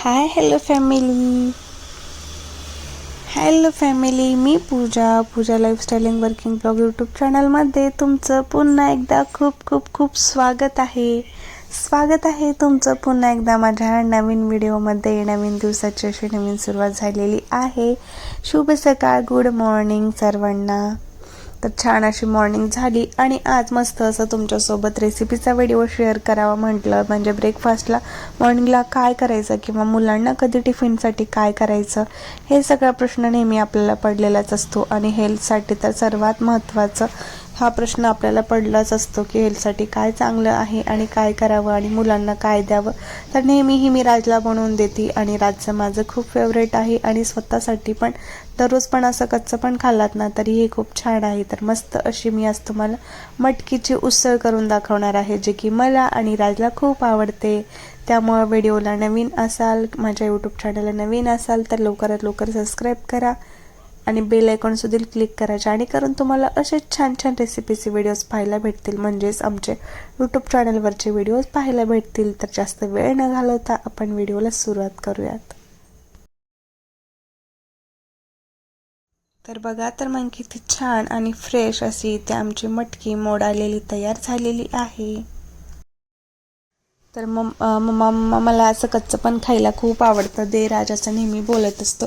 Hi hello family hello family मी Pooja Pooja lifestyling working blog YouTube चॅनलमध्ये तुमचं पुन्हा एकदा खूप खूप खूप स्वागत आहे. स्वागत आहे तुमचं पुन्हा एकदा माझ्या नवीन व्हिडिओमध्ये नवीन दिवसाची अशी नवीन सुरुवात झालेली आहे. शुभ सकाळ गुड मॉर्निंग सर्वांना. तर छान अशी मॉर्निंग झाली आणि आज मस्त असं तुमच्यासोबत रेसिपीचा व्हिडिओ शेअर करावा म्हटलं. म्हणजे ब्रेकफास्टला मॉर्निंगला काय करायचं किंवा मुलांना कधी टिफिनसाठी काय करायचं हे सगळा प्रश्न नेहमी आपल्याला पडलेलाच असतो. आणि हेल्थसाठी तर सर्वात महत्त्वाचं हा प्रश्न आपल्याला पडलाच असतो की हेल्थसाठी काय चांगलं आहे आणि काय करावं आणि मुलांना काय द्यावं. तर नेहमीही मी राजला बनवून देते आणि राजचं माझं खूप फेवरेट आहे आणि स्वतःसाठी पण. दररोज पण असं कच्चं पण खाल्लात ना तरी हे खूप छान आहे. तर मस्त अशी मी आज तुम्हाला मटकीची उसळ करून दाखवणार आहे जे की मला आणि राजला खूप आवडते. त्यामुळं व्हिडिओला नवीन असाल माझ्या यूट्यूब चॅनलला नवीन असाल तर लवकरात लवकर सबस्क्राईब करा. आणि बेल आयकॉनसुद्धा क्लिक करायचे. आणि करून तुम्हाला असेच छान छान रेसिपीचे व्हिडिओज पाहायला भेटतील. म्हणजेच आमचे यूट्यूब चॅनलवरचे व्हिडिओज पाहायला भेटतील. तर जास्त वेळ न घालवता आपण व्हिडिओला सुरुवात करूयात. तर बघा तर मग किती छान आणि फ्रेश अशी इथे आमची मटकी मोड आलेली तयार झालेली आहे. तर मम मम्मा मला असं कच्चं पण खायला खूप आवडतं. दे राजाचं नेहमी बोलत असतो.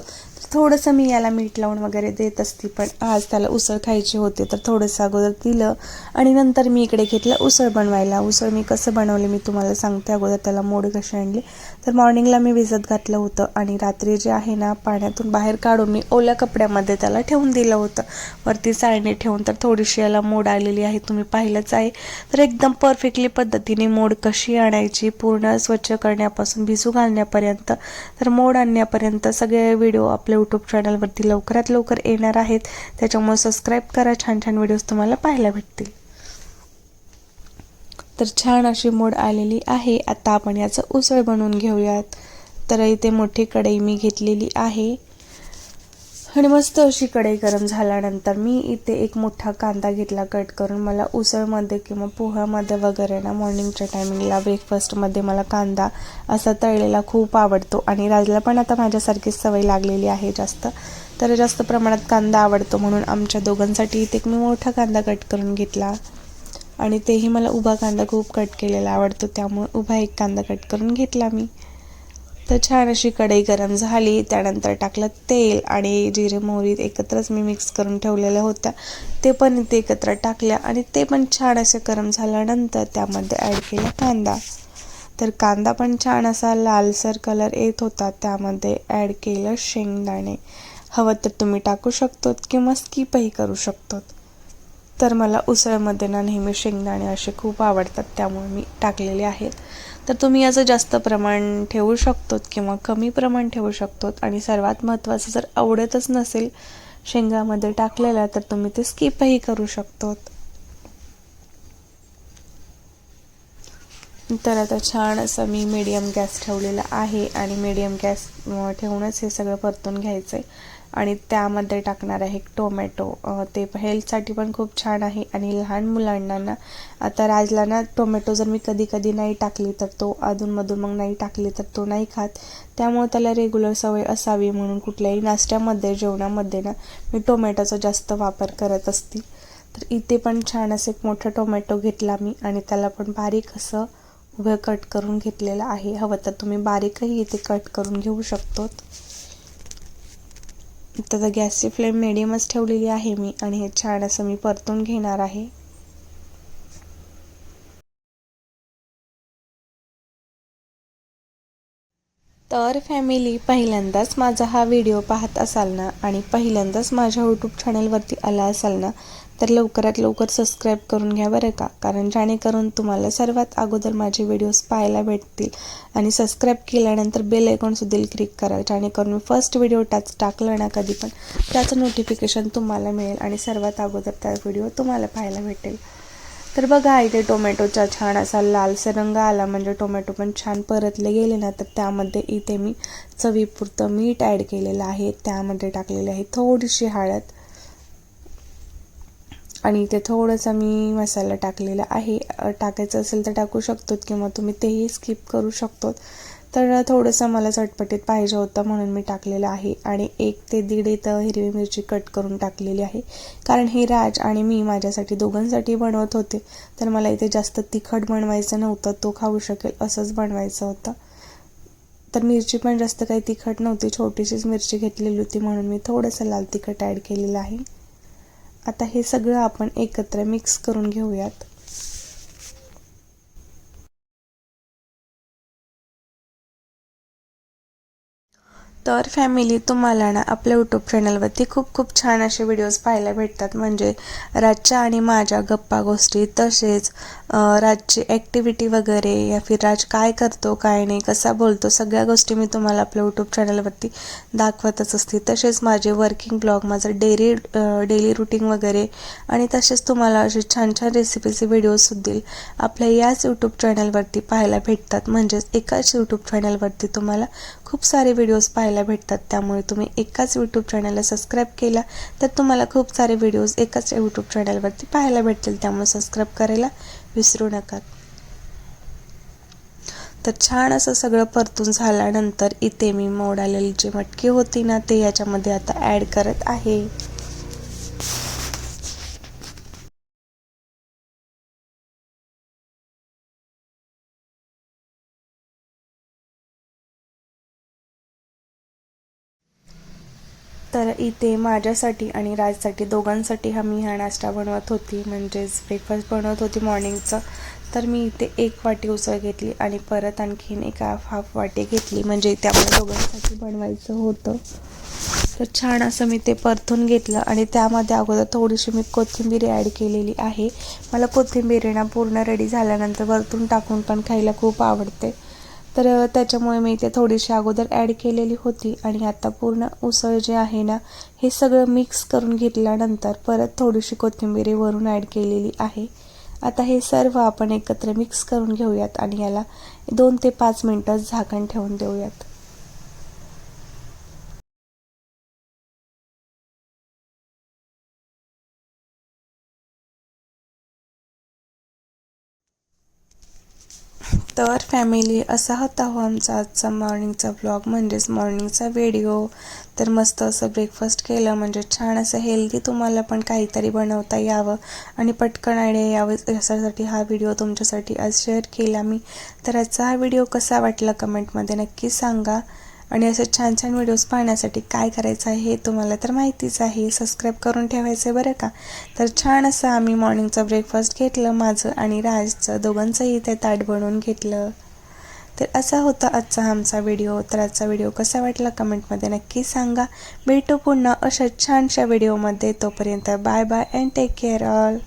थोडंसं मी याला मीठ लावून वगैरे देत असते पण आज त्याला उसळ खायची होते तर थोडंसं अगोदर दिलं आणि नंतर मी इकडे घेतलं उसळ बनवायला. उसळ मी कसं बनवले मी तुम्हाला सांगते. अगोदर त्याला मोड कशी आणली. तर मॉर्निंगला मी भिजत घातलं होतं आणि रात्री जे आहे ना पाण्यातून बाहेर काढून मी ओल्या कपड्यामध्ये त्याला ठेवून दिलं होतं. वरती साळणी ठेवून तर थोडीशी याला मोड आलेली आहे तुम्ही पाहिलंच आहे. तर एकदम परफेक्टली पद्धतीने मोड कशी आणायची पूर्ण स्वच्छ करण्यापासून भिजू घालण्यापर्यंत तर मोड आणण्यापर्यंत सगळे व्हिडिओ आपले आपल्या यूट्यूब चॅनलवरती लवकरात लवकर येणार आहेत. त्याच्यामुळे सबस्क्राईब करा. छान छान व्हिडिओज तुम्हाला पाहायला भेटतील. तर छान अशी मोड आलेली आहे. आता आपण याचं उसळ बनवून घेऊयात. तर इथे मोठी कढई मी घेतलेली आहे. आणि मस्त अशी कढई गरम झाल्यानंतर मी इथे एक मोठा कांदा घेतला कट करून. मला उसळमध्ये किंवा पोह्यामध्ये वगैरे ना मॉर्निंगच्या टायमिंगला ब्रेकफास्टमध्ये मला कांदा असा तळलेला खूप आवडतो. आणि राजला पण आता माझ्यासारखीच सवय लागलेली आहे जास्त. तर जास्त प्रमाणात कांदा आवडतो म्हणून आमच्या दोघांसाठी इथे एक मी मोठा कांदा कट करून घेतला. आणि तेही मला उभा कांदा खूप कट केलेला आवडतो त्यामुळे उभा एक कांदा कट करून घेतला मी. तर छान अशी कढई गरम झाली. त्यानंतर टाकलं तेल आणि जिरे मोहरी एकत्रच मी मिक्स करून ठेवलेल्या होत्या. ते पण इथे एकत्र टाकल्या आणि ते पण छान असे गरम झाल्यानंतर त्यामध्ये ॲड केला कांदा. तर कांदा पण छान असा लालसर कलर येत होता. त्यामध्ये ॲड केलं शेंगदाणे. हवं तर तुम्ही टाकू शकतो किंवा स्किपही करू शकतो तर मला उसळमध्ये ना नेहमी शेंगदाणे असे खूप आवडतात त्यामुळे मी टाकलेले आहेत. तर तुम्ही याचं जास्त प्रमाण ठेवू शकतो किंवा कमी प्रमाण ठेवू शकतो आणि सर्वात महत्त्वाचं जर आवडतच नसेल शेंगामध्ये टाकलेला तर तुम्ही ते स्किपही करू शकतो तर आता छान असं मी मीडियम गॅस ठेवलेला आहे. आणि मीडियम गॅस ठेवूनच हे सगळं परतून घ्यायचं आहे आणि त्यामध्ये टाकणार आहे टोमॅटो. ते हेल्थसाठी पण खूप छान आहे आणि लहान मुलांना ना आता राजला ना टोमॅटो जर मी कधी कधी नाही टाकली तर तो अधूनमधून मग नाही टाकली तर तो नाही खात. त्यामुळे त्याला रेग्युलर सवय असावी म्हणून कुठल्याही नाश्त्यामध्ये जेवणामध्ये ना मी टोमॅटोचा जास्त वापर करत असते. तर इथे पण छान असं एक मोठा टोमॅटो घेतला मी आणि त्याला पण बारीक असं उभं कट करून घेतलेलं आहे. हवं तर तुम्ही बारीकही इथे कट करून घेऊ शकतो तर गॅसची फ्लेम मिडियमच ठेवलेली आहे मी आणि हे छान असं मी परतून घेणार आहे. तर फॅमिली पहिल्यांदाच माझा हा व्हिडिओ पाहत असाल ना आणि पहिल्यांदाच माझ्या यूट्यूब चॅनलवरती आला असाल ना तर लवकरात लवकर सबस्क्राईब करून घ्या बरं का. कारण जेणेकरून तुम्हाला सर्वात अगोदर माझे व्हिडिओज पाहायला भेटतील. आणि सबस्क्राईब केल्यानंतर बेल आयकॉनसुद्धा क्लिक करा जेणेकरून मी फर्स्ट व्हिडिओ टाच टाकलं ना कधी पण त्याचं नोटिफिकेशन तुम्हाला मिळेल आणि सर्वात अगोदर त्या व्हिडिओ तुम्हाला पाहायला भेटेल. तर बघा इथे टोमॅटोचा छान असा लालसर रंग आला. म्हणजे टोमॅटो पण छान परतले गेले ना तर त्यामध्ये इथे मी चवीपुरतं मीठ ॲड केलेलं आहे. त्यामध्ये टाकलेले आहे थोडीशी हळद. आणि इथे थोडंसं मी मसाला टाकलेला आहे. टाकायचं असेल तर टाकू शकतो किंवा तुम्ही तेही स्किप करू शकतो तर थोडंसं मला चटपटीत पाहिजे होतं म्हणून मी टाकलेलं आहे. आणि एक ते दीड इथं हिरवी मिरची कट करून टाकलेली आहे. कारण हे राज आणि मी माझ्यासाठी दोघांसाठी बनवत होते. तर मला इथे जास्त तिखट बनवायचं नव्हतं. तो खाऊ शकेल असंच बनवायचं होतं. तर मिरची पण जास्त काही तिखट नव्हती. छोटीशीच मिरची घेतलेली होती म्हणून मी थोडंसं लाल तिखट ॲड केलेलं आहे. आता हे सगळं आपण एकत्र मिक्स करून घेऊयात. तर फॅमिली तुम्हाला ना आपल्या यूट्यूब चॅनलवरती खूप खूप छान असे व्हिडिओज पाहायला भेटतात. म्हणजे राजच्या आणि माझ्या गप्पा गोष्टी तसेच राजची ॲक्टिव्हिटी वगैरे या फिर राज काय करतो काय नाही कसा बोलतो सगळ्या गोष्टी मी तुम्हाला आपल्या यूट्यूब चॅनलवरती दाखवतच असते. तसेच माझे वर्किंग ब्लॉग माझं डेली डेली रुटीन वगैरे आणि तसेच तुम्हाला असे छान छान रेसिपीचे व्हिडिओजसुद्धा आपल्या याच यूट्यूब चॅनलवरती पाहायला भेटतात. म्हणजेच एकाच यूट्यूब चॅनलवरती तुम्हाला खूप सारे व्हिडिओज पाहायला भेटतात. त्यामुळे तुम्ही एकाच यूट्यूब चॅनलला सबस्क्राईब केला तर तुम्हाला खूप सारे व्हिडिओज एकाच यूट्यूब चॅनलवरती पाहायला भेटतील. त्यामुळे सबस्क्राईब करायला विसरू नका. तर छान असं सगळं परतून झाल्यानंतर इथे मी मोडालेली जी मटकी होती ना ते याच्यामध्ये आता ॲड करत आहे. इथे माझ्यासाठी आणि राजसाठी दोघांसाठी हा मी हा नाश्ता बनवत होती. म्हणजेच ब्रेकफास्ट बनवत होती मॉर्निंगचं तर मी इथे एक वाटी उसळ घेतली आणि परत आणखीन एक हाफ हाफ वाटी घेतली. म्हणजे इथे आपल्या दोघांसाठी बनवायचं होतं. तर छान असं मी ते परतून घेतलं आणि त्यामध्ये अगोदर थोडीशी मी कोथिंबीर ॲड केलेली आहे. मला कोथिंबीर ना पूर्ण रेडी झाल्यानंतर वरतून टाकून पण खायला खूप आवडते. तर त्याच्यामुळे मी इथे थोडीशी अगोदर ॲड केलेली होती आणि आता पूर्ण उसळ जे आहे ना हे सगळं मिक्स करून घेतल्यानंतर परत थोडीशी कोथिंबीरी वरून ॲड केलेली आहे. आता हे सर्व आपण एकत्र मिक्स करून घेऊयात आणि याला दोन ते पाच मिनटं झाकण ठेवून देऊयात. तर फॅमिली असा होता हो आमचा आजचा मॉर्निंगचा ब्लॉग म्हणजेच मॉर्निंगचा व्हिडिओ तर मस्त असं ब्रेकफास्ट केलं. म्हणजे छान असं हेल्दी तुम्हाला पण काहीतरी बनवता यावं. आणि पटकन आयडिया यावं. यासाठी हा व्हिडिओ तुमच्यासाठी आज शेअर केला मी. तर आजचा हा व्हिडिओ कसा वाटला कमेंटमध्ये नक्की सांगा. आणि असे छान छान व्हिडिओज पाहण्यासाठी काय करायचं आहे हे तुम्हाला तर माहितीच आहे. सबस्क्राईब करून ठेवायचं आहे बरं का? तर छान असं आम्ही मॉर्निंगचं ब्रेकफास्ट घेतलं माझं आणि राजचं दोघांचंही ते ताट बनवून घेतलं. तर असा होता आजचा आमचा व्हिडिओ. तर आजचा व्हिडिओ कसा वाटला कमेंटमध्ये नक्की सांगा. भेटू पुन्हा अशा छानशा व्हिडिओमध्ये. तोपर्यंत bye bye and take care all